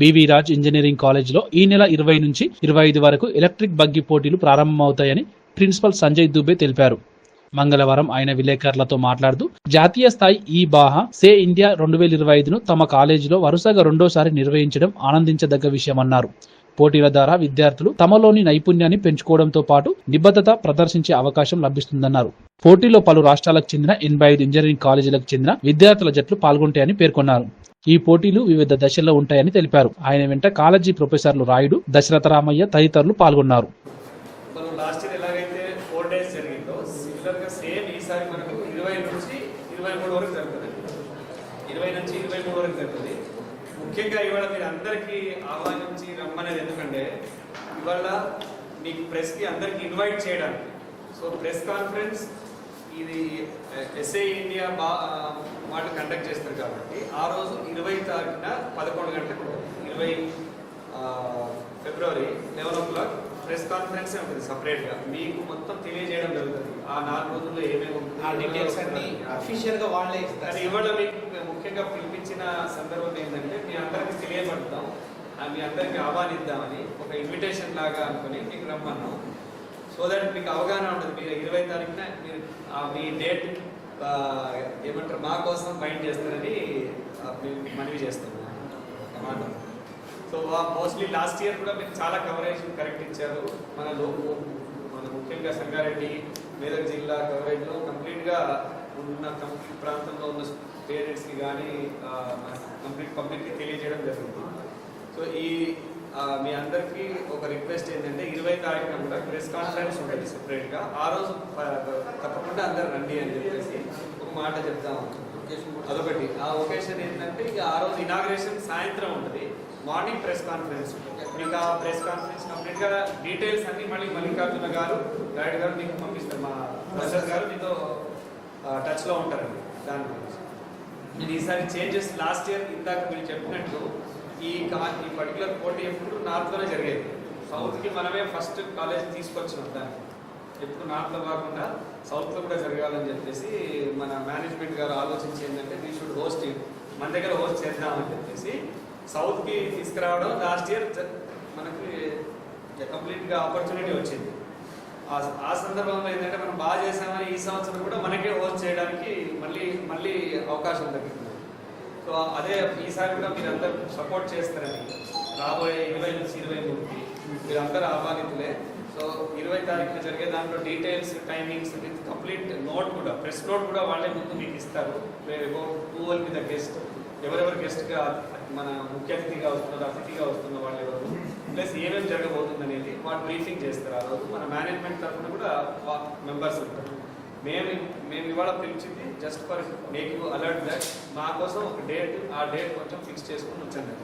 BV Raj engineering కాలేజ్లో ఈ నెల ఇరవై నుంచి ఇరవై ఐదు వరకు ఎలక్ట్రిక్ బగ్గి పోటీలు ప్రారంభమవుతాయని ప్రిన్సిపల్ సంజయ్ దుబే తెలిపారు. మంగళవారం ఆయన విలేకరులతో మాట్లాడుతూ జాతీయ స్థాయి ఈ బాహా సే ఇండియా రెండు వేల ఇరవై ఐదును తమ కాలేజీలో వరుసగా రెండోసారి నిర్వహించడం ఆనందించదగ్గ విషయమన్నారు. పోటీల ద్వారా విద్యార్థులు తమలోని నైపుణ్యాన్ని పెంచుకోవడంతో పాటు నిబద్ధత ప్రదర్శించే అవకాశం లభిస్తుందన్నారు. పోటీలో పలు రాష్ట్రాలకు చెందిన ఎనభై ఐదు ఇంజనీరింగ్ కాలేజీలకు చెందిన విద్యార్థుల జట్లు పాల్గొంటాయని పేర్కొన్నారు. ఈ పోటీలు వివిధ దశల్లో ఉంటాయని తెలిపారు. ఆయన వెంట కాలేజీ ప్రొఫెసర్లు రాయుడు దశరథ రామయ్య తదితరులు పాల్గొన్నారు. లాస్ట్ ఇయర్ ఎలాగైతే ఫోర్ డేస్ జరిగిందో సేమ్ ఇరవై నుంచి ఇరవై మూడు వరకు జరుగుతుంది. ఇరవై నుంచి ఇరవై మూడు వరకు జరుగుతుంది. ముఖ్యంగా ఇవాళ మీరు అందరికీ ఆహ్వానించి రమ్మనేది ఎందుకంటే ఇవాళ మీకు ప్రెస్కి అందరికీ ఇన్వైట్ చేయడానికి. సో ప్రెస్ కాన్ఫరెన్స్ ఇది ఎస్ఏ ఇండియా బా మాట కండక్ట్ చేస్తారు కాబట్టి ఆ రోజు ఇరవై తారీఖున పదకొండు గంటలకు ఇరవై ఫిబ్రవరి eleven o'clock press conference ఉంటుంది సపరేట్గా మీకు మొత్తం తెలియజేయడం జరుగుతుంది. ఆ నాలుగు రోజుల్లో ఏమేమి ఉంటుంది ఆ డీటెయిల్స్ అన్ని వాళ్ళే ఇస్తారు. ఇవాళ మీకు ముఖ్యంగా పిలిపించిన సందర్భం ఏంటంటే మీ అందరికి తెలియబడతాం మీ అందరికి ఆహ్వానిద్దామని ఒక ఇన్విటేషన్ లాగా అనుకుని మీకు రమ్మన్నాం. సో దట్ మీకు అవగాహన ఉంటుంది. మీరు ఇరవై తారీఖున మీరు ఆ మీ డేట్ ఏమంటారు? మా కోసం బైండ్ చేస్తారని మేము మనవి చేస్తున్నాం. సో మోస్ట్లీ లాస్ట్ ఇయర్ కూడా మీరు చాలా కవరేజ్ కరెక్ట్ ఇచ్చారు. మన లోపు మన ముఖ్యంగా సంగారెడ్డి మేదక్ జిల్లా కవరేజ్లో కంప్లీట్గా ఉన్న కంప్లీట్ ప్రాంతంలో ఉన్న పేరెంట్స్కి కానీ కంప్లీట్ పబ్లిక్కి తెలియజేయడం జరుగుతుంది సో ఈ మీ అందరికీ ఒక రిక్వెస్ట్ ఏంటంటే ఇరవై తారీఖున కూడా ప్రెస్ కాన్ఫరెన్స్ ఉంటుంది సపరేట్గా. ఆ రోజు తప్పకుండా అందరు రండి అని చెప్పేసి ఒక మాట చెప్తాము అదొకటి. ఆ ఒకేషన్ ఏంటంటే ఇక ఆ రోజు ఇనాగ్రేషన్ సాయంత్రం ఉంటుంది. మార్నింగ్ ప్రెస్ కాన్ఫరెన్స్ మీకు ఆ ప్రెస్ కాన్ఫరెన్స్ కంప్లీట్గా డీటెయిల్స్ అన్ని మళ్ళీ మల్లికార్జున గారు రాయుడు గారు మీకు పంపిస్తారు. మా ప్రసాద్ గారు మీతో టచ్లో ఉంటారండి దాని గురించి. నేను ఈసారి చేంజెస్ లాస్ట్ ఇయర్ ఇందాక మీరు చెప్పినట్టు ఈ కా- ఈ పర్టికులర్ పోటీ ఎప్పుడు నార్త్లోనే జరిగేది. సౌత్కి మనమే ఫస్ట్ కాలేజ్ తీసుకొచ్చినాం దాన్ని. ఎప్పుడు నార్త్లో కాకుండా సౌత్లో కూడా జరగాలని చెప్పేసి మన మేనేజ్మెంట్ గారు ఆలోచించి ఏంటంటే వీ షుడ్ హోస్ట్ మన దగ్గర హోస్ట్ చేద్దామని చెప్పేసి సౌత్కి తీసుకురావడం లాస్ట్ ఇయర్ మనకి కంప్లీట్గా ఆపర్చునిటీ వచ్చింది. ఆ- ఆ సందర్భంలో ఏంటంటే మనం బాగా చేసామని ఈ సంవత్సరం కూడా మనకే హోస్ట్ చేయడానికి మళ్ళీ మళ్ళీ అవకాశం దక్కింది. సో అదే ఈసారి కూడా మీరందరూ సపోర్ట్ చేస్తారని. రాబోయే ఇరవై నుంచి ఇరవై మూడుకి మీరందరూ ఆహ్వానితులే. సో ఇరవై తారీఖున జరిగే దాంట్లో details timings with complete note కూడా ప్రెస్ నోట్ కూడా వాళ్ళే ముందు మీకు ఇస్తారు. టూ వల్ మీద ద గెస్ట్ ఎవరెవరు గెస్ట్గా మన ముఖ్య అతిథిగా వస్తున్నారు అతిథిగా వస్తున్న వాళ్ళు ఎవరు ప్లస్ ఏమేమి జరగబోతుంది అనేది వాళ్ళు బ్రీఫింగ్ చేస్తారు ఆ రోజు. మన మేనేజ్మెంట్ తరఫున కూడా మెంబర్స్ ఉంటారు. మేము మేము ఇవాళ పిలిచింది just for make you alert that మా కోసం ఒక డేట్ ఆ డేట్ కొంచెం ఫిక్స్ చేసుకుని వచ్చింది